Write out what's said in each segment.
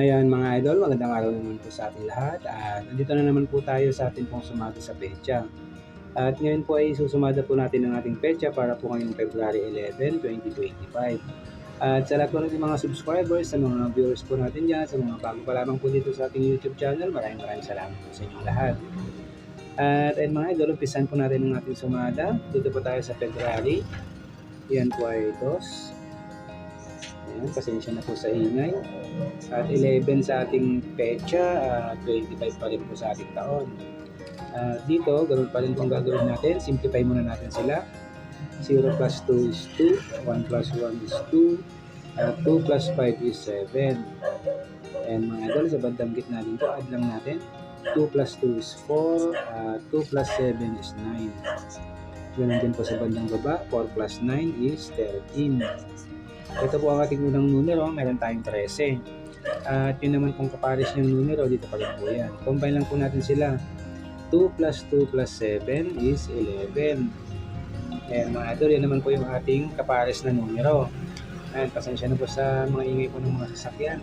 Ayan mga idol, magandang araw naman po sa ating lahat at nandito na naman po tayo sa ating pong sumada sa pecha. At ngayon po ay susumada po natin ang ating pecha para po ngayong February 11, 2025. At sa lahat po natin mga subscribers, sa mga viewers po natin dyan, sa mga bago pa lamang po dito sa ating YouTube channel, maraming maraming salamat po sa inyong lahat. At ayun mga idol, umpisan po natin ang ating sumada. Dito po tayo sa February. Yan po ay dos. Ayan, pasensya na po sa ingay. At 11 sa ating pecha, at 25 pa rin po sa ating taon. At dito, ganun pa rin pong gagawin natin. Simplify muna natin sila. 0 plus 2 is 2, 1 plus 1 is 2, at 2 plus 5 is 7. And mga idol, sa bandang gitna dito, add lang natin. 2 plus 2 is 4, at 2 plus 7 is 9. Ganun din po sa bandang baba, 4 plus 9 is 13. Ito po ang ating unang numero, meron tayong 13. At yun naman kung kapares yung numero, dito pa rin po yan. Combine lang po natin sila. 2 plus 2 plus 7 is 11. Ayan mga idol, yan naman po yung ating kapares na numero. Ayan, pasensya na po sa mga ingay po ng mga sasakyan.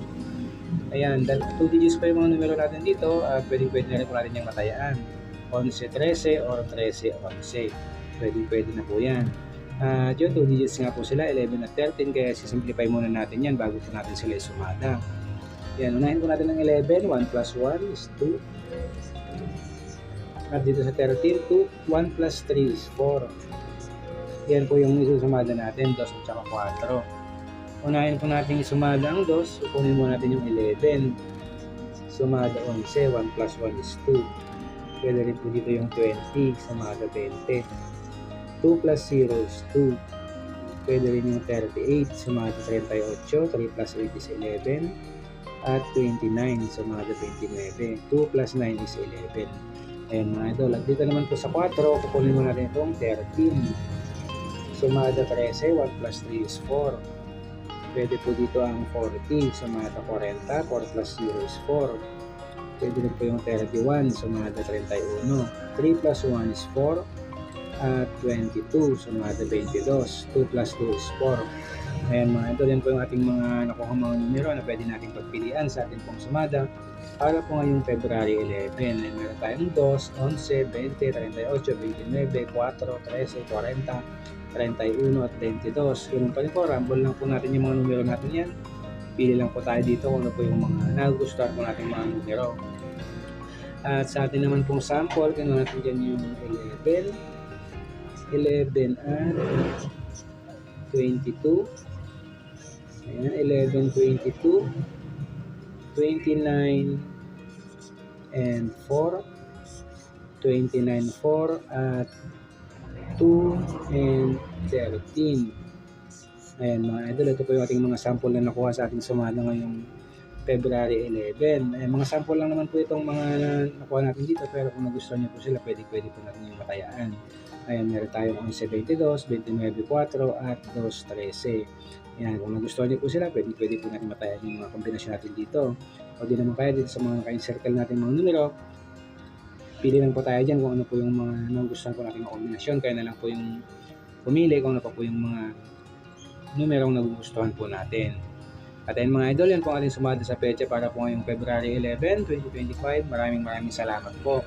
Ayan, dahil 2 digits pa yung mga numero natin dito, at pwede pwede na rin po natin yung matayaan. 11-13 or 13-11. Pwede pwede na po yan. At yun, 2 digits nga po sila, 11 at 13, kaya sisimplify muna natin yan bago po natin sila isumada. Yan, unahin po natin ng 11, 1 plus 1 is 2. At dito sa 13, 2, 1 plus 3 is 4. Yan po yung isusumada natin, 2 at saka 4. Unahin po natin isumada ang 2, kunin mo natin yung 11. Sumada 11, 1 plus 1 is 2. Pwede rin po dito yung 20, sumada 20. 2 plus 0 is 2. Pwede rin yung 38, sumada 38. 3 plus 8 is 11. At 29, sumada 29. 2 plus 9 is 11. Ayan mga idol. At dito naman po sa 4, kukunin mo natin itong 13. Sumada 13, 1 plus 3 is 4. Pwede po dito ang 40, sumada 40. 4 plus 0 is 4. Pwede rin po yung 31, sumada 31. 3 plus 1 is 4 at 22, sumada 22. 2 plus 2 is 4. Ayan mga ito, yan po yung ating mga nakuha mga numero na pwede nating pagpilian sa ating pong sumada para po ngayong February 11. Ayan, meron tayong 2, 11, 20, 38, 29, 4, 13, 40, 31 at 22. Ganun pa rin po, rumble lang po natin yung mga numero natin yan. Pili lang po tayo dito kung ano po yung mga nagustuhan po natin mga numero. At sa atin naman pong sample, kinuha natin dyan yung 11, 11 at 22. Ayan, 11, 22, 29, and 4, 29, 4, at 2, and 13. Ayan mga idol, ito po yung ating mga sample na nakuha sa ating sumada ngayong February 11. Ayan, mga sample lang naman po itong mga nakuha natin dito pero kung nagustuhan niyo po sila, pwede pwede po natin yung matayaan. Ayan, meron tayong 11.22, 29.4 at 2.13. Ayan, kung nagustuhan niyo po sila, pwede pwede po natin matayaan yung mga kombinasyon natin dito. O di naman kaya dito sa mga naka-circle natin mga numero, pili lang po tayo dyan kung ano po yung mga nagustuhan po natin mga kombinasyon. Kaya na lang po yung pumili kung ano pa po yung mga numerong nagugustuhan po natin. At ayun mga idol, yan po ang ating sumada sa pecha para po ngayong February 11, 2025. Maraming maraming salamat po.